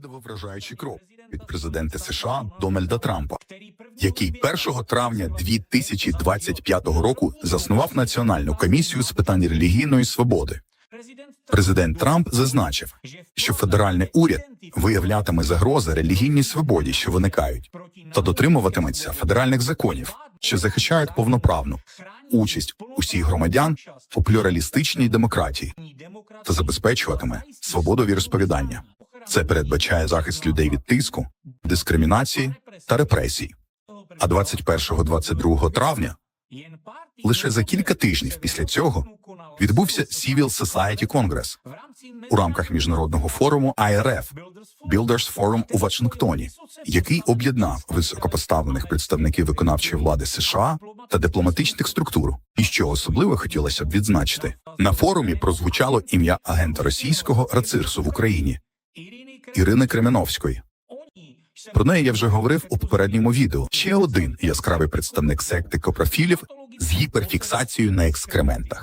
Послідував вражаючий крок від президента США Дональда Трампа, який 1 травня 2025 року заснував Національну комісію з питань релігійної свободи. Президент Трамп зазначив, що федеральний уряд виявлятиме загрози релігійній свободі, що виникають, та дотримуватиметься федеральних законів, що захищають повноправну участь усіх громадян у плюралістичній демократії та забезпечуватиме свободу віросповідання. Це передбачає захист людей від тиску, дискримінації та репресій. А 21-22 травня, лише за кілька тижнів після цього, відбувся Civil Society Congress у рамках міжнародного форуму IRF Builders Forum у Вашингтоні, який об'єднав високопоставлених представників виконавчої влади США та дипломатичних структур. І що особливо хотілося б відзначити, на форумі прозвучало ім'я агента російського рацирсу в Україні Ірини Кременовської. Про неї я вже говорив у попередньому відео. Ще один яскравий представник секти копрофілів з гіперфіксацією на екскрементах.